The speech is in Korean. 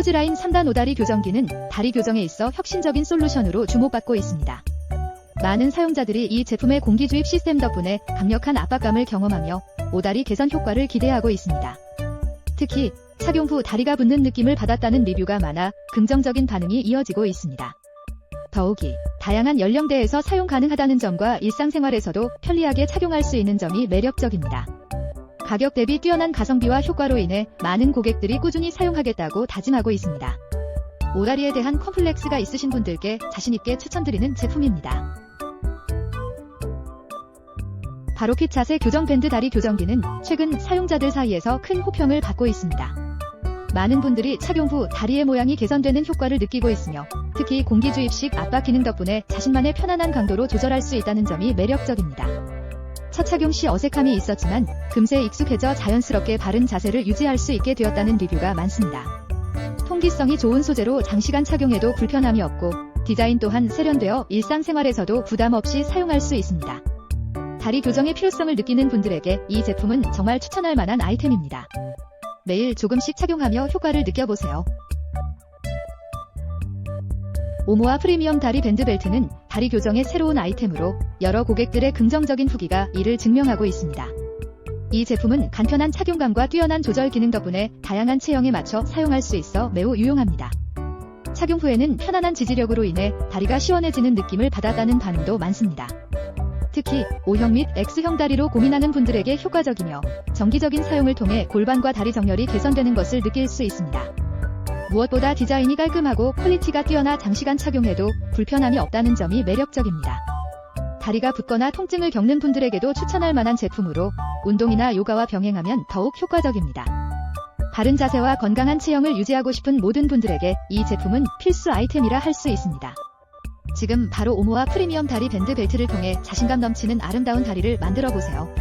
포즈라인 3단 오다리 교정기는 다리 교정에 있어 혁신적인 솔루션으로 주목받고 있습니다. 많은 사용자들이 이 제품의 공기 주입 시스템 덕분에 강력한 압박감을 경험하며 오다리 개선 효과를 기대하고 있습니다. 특히 착용 후 다리가 붓는 느낌을 받았다는 리뷰가 많아 긍정적인 반응이 이어지고 있습니다. 더욱이 다양한 연령대에서 사용 가능하다는 점과 일상생활에서도 편리하게 착용할 수 있는 점이 매력적입니다. 가격 대비 뛰어난 가성비와 효과로 인해 많은 고객들이 꾸준히 사용하겠다고 다짐하고 있습니다. 오다리에 대한 컴플렉스가 있으신 분들께 자신있게 추천드리는 제품입니다. 바로핏 자세 교정 밴드 다리 교정기는 최근 사용자들 사이에서 큰 호평을 받고 있습니다. 많은 분들이 착용 후 다리의 모양이 개선되는 효과를 느끼고 있으며 특히 공기 주입식 압박 기능 덕분에 자신만의 편안한 강도로 조절할 수 있다는 점이 매력적입니다. 첫 착용 시 어색함이 있었지만 금세 익숙해져 자연스럽게 바른 자세를 유지할 수 있게 되었다는 리뷰가 많습니다. 통기성이 좋은 소재로 장시간 착용해도 불편함이 없고 디자인 또한 세련되어 일상생활에서도 부담 없이 사용할 수 있습니다. 다리 교정의 필요성을 느끼는 분들에게 이 제품은 정말 추천할 만한 아이템입니다. 매일 조금씩 착용하며 효과를 느껴보세요. 오모아 프리미엄 다리 밴드 벨트는 다리 교정의 새로운 아이템으로 여러 고객들의 긍정적인 후기가 이를 증명하고 있습니다. 이 제품은 간편한 착용감과 뛰어난 조절 기능 덕분에 다양한 체형에 맞춰 사용할 수 있어 매우 유용합니다. 착용 후에는 편안한 지지력으로 인해 다리가 시원해지는 느낌을 받았다는 반응도 많습니다. 특히 O형 및 X형 다리로 고민하는 분들에게 효과적이며 정기적인 사용을 통해 골반과 다리 정렬이 개선되는 것을 느낄 수 있습니다. 무엇보다 디자인이 깔끔하고 퀄리티가 뛰어나 장시간 착용해도 불편함이 없다는 점이 매력적입니다. 다리가 붓거나 통증을 겪는 분들에게도 추천할 만한 제품으로 운동이나 요가와 병행하면 더욱 효과적입니다. 바른 자세와 건강한 체형을 유지하고 싶은 모든 분들에게 이 제품은 필수 아이템이라 할 수 있습니다. 지금 바로 오모와 프리미엄 다리 밴드 벨트를 통해 자신감 넘치는 아름다운 다리를 만들어 보세요.